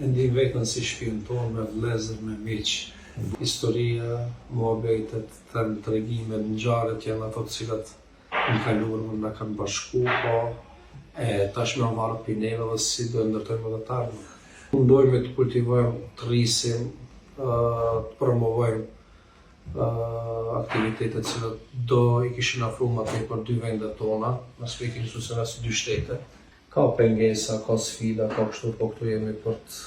En din vetën si shpion tonë me vlezër, me miq. Historia, muhabetet, të tregimet, ngjarjet janë ato të cilat në kaluar na kanë bashku, po e tashmë në marrë për dhe si do e ndërtojmë edhe të ardhme. Mundojmë të kultivojmë, të rrisim, të promovojmë aktivitetet që do i kishin afru më tepër dy vendet tona, në aspektin social si dy shtete. Ka pengesa, ka sfida, ka kështu, po këtu jemi për të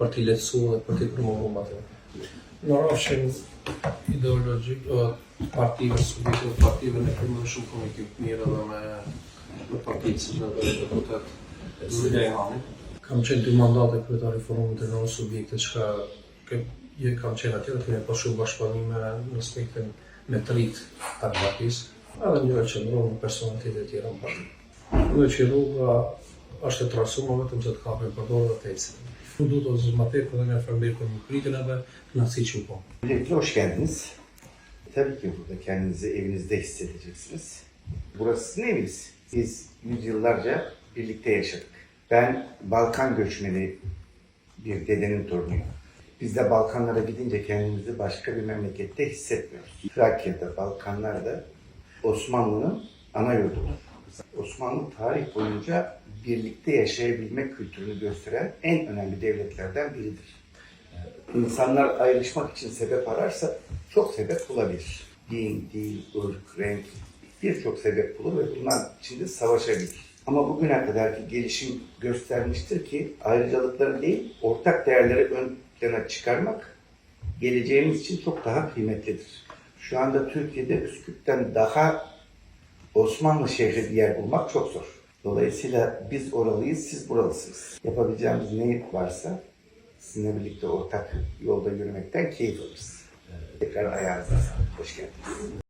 për t'i lehtësuar dhe për t'i promovuar tepër. Në rrafshin ideologjik, ë, partive, subjekte të partive ne kemi shumë komunikim mirë edhe me me partitë si në deputet Zulejhani. Kam qenë dy mandate kryetari i forumit të nënë subjekte që ka je kam qenë atje dhe kemi pas shumë bashkëpunime në aspektin me të rritë të partisë, edhe një që në në personalitetet tjera në parti. Dhe që rruga është e trasuar vetëm që të kapën për dorë dhe të ecën. Bu du të zëmatet edhe nga fermer komikritin edhe nasıl që po. Öncelikle hoş geldiniz. Tabii ki burada kendinizi evinizde hissedeceksiniz. Burası sizin. Biz yüzyıllarca birlikte yaşadık. Ben Balkan göçmeni bir dedenin torunuyum. Biz de Balkanlara gidince kendimizi başka bir memlekette hissetmiyoruz. Trakya'da, Balkanlar'da Osmanlı'nın ana yurdudur. Osmanlı tarih boyunca birlikte yaşayabilme kültürünü gösteren en önemli devletlerden biridir. İnsanlar ayrışmak için sebep ararsa çok sebep bulabilir. Din, dil, ırk, renk birçok sebep bulur ve bunlar içinde savaşabilir. Ama bugüne kadarki gelişim göstermiştir ki ayrıcalıkları değil, ortak değerleri ön plana çıkarmak geleceğimiz için çok daha kıymetlidir. Şu anda Türkiye'de Üsküp'ten daha Osmanlı şehri bir yer bulmak çok zor. Dolayısıyla biz oralıyız, siz buralısınız. Yapabileceğimiz ne varsa sizinle birlikte ortak yolda yürümekten keyif alırız. Tekrar ayağınıza sağlık. Hoş geldiniz.